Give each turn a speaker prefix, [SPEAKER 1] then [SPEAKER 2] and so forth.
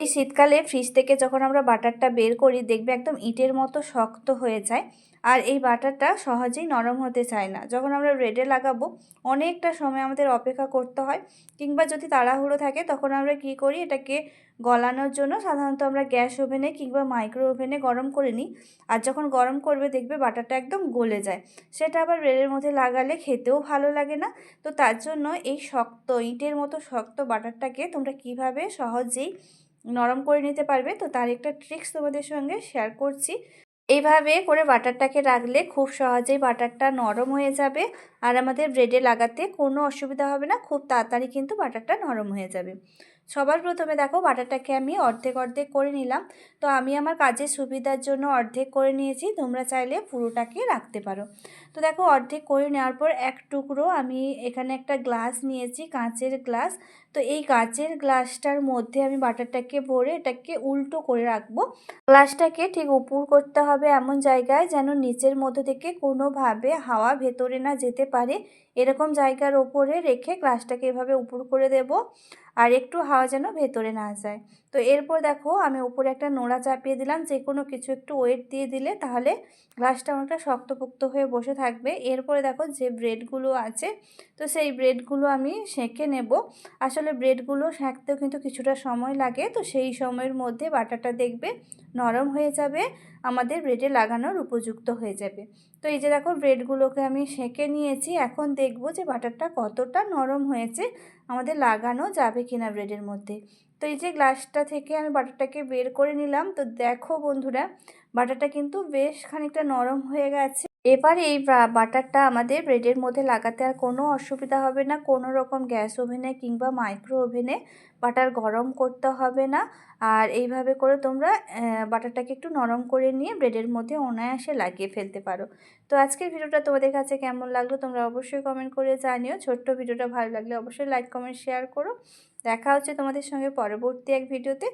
[SPEAKER 1] এই শীতকালে ফ্রিজ থেকে যখন আমরা বাটারটা বের করি, দেখবে একদম ইটের মতো শক্ত হয়ে যায়। আর এই বাটারটা সহজেই নরম হতে চায় না। যখন আমরা ব্রেডে লাগাবো, অনেকটা সময় আমাদের অপেক্ষা করতে হয়। কিংবা যদি তাড়াহুড়ো থাকে, তখন আমরা কি করি, এটাকে গলানোর জন্য সাধারণত আমরা গ্যাস ওভেনে কিংবা মাইক্রো ওভেনে গরম করে নিই। আর যখন গরম করবে, দেখবে বাটারটা একদম গলে যায়। সেটা আবার ব্রেডের মধ্যে লাগালে খেতেও ভালো লাগে না। তো তার জন্য এই শক্ত, ইটের মতো শক্ত বাটারটাকে তোমরা কীভাবে সহজেই নরম করে নিতে পারবে। তো তার একটা ট্রিক্স তোমাদের সঙ্গে শেয়ার করছি। এইভাবে করে বাটারটাকে রাখলে খুব সহজেই বাটারটা নরম হয়ে যাবে। আর আমাদের ব্রেডে লাগাতে কোনো অসুবিধা হবে না। খুব তাড়াতাড়ি কিন্তু বাটারটা নরম হয়ে যাবে। সবার প্রথমে দেখো বাটারটাকে আমি অর্ধেক অর্ধেক করে নিলাম। তো আমি আমার কাজের সুবিধার জন্য অর্ধেক করে নিয়েছি, তোমরা চাইলে পুরোটাকে রাখতে পারো। তো দেখো অর্ধেক করে নেওয়ার পর এক টুকরো আমি এখানে একটা গ্লাস নিয়েছি, কাঁচের গ্লাস। তো এই কাঁচের গ্লাসটার মধ্যে আমি বাটারটাকে ভরে এটাকে উল্টো করে রাখব। গ্লাসটাকে ঠিক উপর করতে হবে এমন জায়গায় যেন নিচের মধ্যে থেকে কোনোভাবে হাওয়া ভেতরে না যেতে পারে। এরকম জায়গার ওপরে রেখে গ্লাসটাকে এভাবে উপর করে দেব। আর একটু হাওয়া যেন ভেতরে না যায়। তো এরপর দেখো আমি উপরে একটা নোড়া চাপিয়ে দিলাম, যে কোনো কিছু একটু ওয়েট দিয়ে দিলে তাহলে গ্লাসটা অনেকটা শক্তপোক্ত হয়ে বসে থাকবে। এরপরে দেখো যে ব্রেডগুলো আছে, তো সেই ব্রেডগুলো আমি সেঁকে নেব। আসলে ব্রেডগুলো সেঁকতেও কিন্তু কিছুটা সময় লাগে, তো সেই সময়ের মধ্যে বাটাটা দেখবে নরম হয়ে যাবে। আমাদের ব্রেডে লাগানোর উপযুক্ত হয়ে যাবে। তো এই যে দেখো ব্রেডগুলোকে আমি সেঁকে নিয়েছি, এখন দেখব যে বাটারটা কতটা নরম হয়েছে, আমাদের লাগানো যাবে কিনা ব্রেডের মধ্যে। তো এই যে গ্লাসটা থেকে আমি বাটারটাকে বের করে নিলাম, তো দেখো বন্ধুরা, বাটারটা কিন্তু বেশ খানিকটা নরম হয়ে গেছে। এবার এই বাটারটা আমাদের ব্রেডের মধ্যে লাগাতে আর কোনো অসুবিধা হবে না। কোনো রকম গ্যাস ওভেনে কিংবা মাইক্রো ওভেনে বাটার গরম করতে হবে না। আর এইভাবে করে তোমরা বাটারটাকে একটু নরম করে নিয়ে ব্রেডের মধ্যে অনায়াসে লাগিয়ে ফেলতে পারো। তো আজকের ভিডিওটা তোমাদের কাছে কেমন লাগল তোমরা অবশ্যই কমেন্ট করে জানিও। ছোট্ট ভিডিওটা ভালো লাগলে অবশ্যই লাইক কমেন্ট শেয়ার করো। দেখা হচ্ছে তোমাদের সঙ্গে পরবর্তী এক ভিডিওতে।